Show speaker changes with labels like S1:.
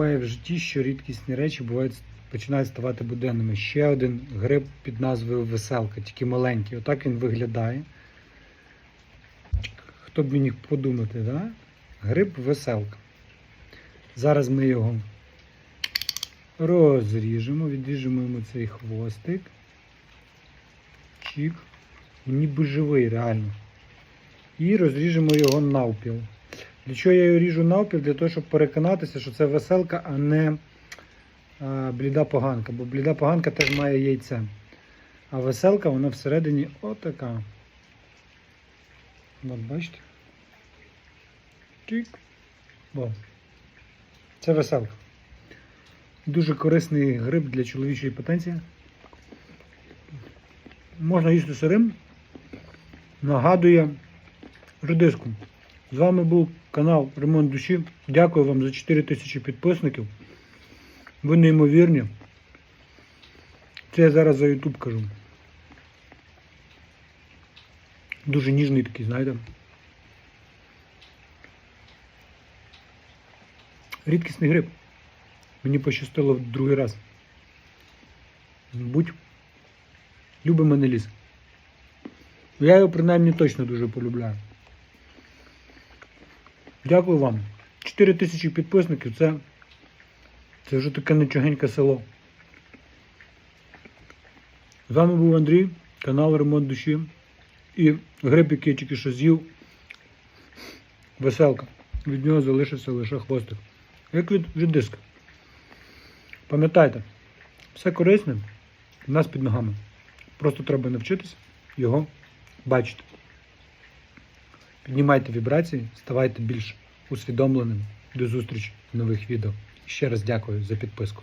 S1: Буває в житті, що рідкісні речі бувають починають ставати буденними. Ще один гриб під назвою Веселка, тільки маленький. Отак він виглядає. Хто б міг подумати, да? Гриб веселка. Зараз ми його розріжемо, відріжемо йому цей хвостик. Чік. Ніби живий, реально. І розріжемо його навпіл. Для чого я його ріжу навпіл? Для того, щоб переконатися, що це веселка, а не а, бліда поганка. Бо бліда поганка теж має яйце. А веселка, вона всередині отака. От бачите? Чик. О. Це веселка. Дуже корисний гриб для чоловічої потенції. Можна їсти сирим. Нагадує редиску. З вами був канал Ремонт Душі. Дякую вам за 4 тисячі підписників. Ви неймовірні. Це я зараз за YouTube кажу. Дуже ніжний такий, знаєте. Рідкісний гриб. Мені пощастило в другий раз. Будь любить мене ліс. Я його принаймні точно дуже полюбляю. Дякую вам. 4 тисячі підписників це, це вже таке нечогеньке село. З вами був Андрій, канал Ремонт Душі. І гриб, який я тільки що з'їв. Веселка. Від нього залишився лише хвостик. Як від, від диска. Пам'ятайте, все корисне в нас під ногами. Просто треба навчитися його бачити. Піднімайте вібрації, ставайте більш усвідомленим. До зустрічі в нових відео. Ще раз дякую за підписку.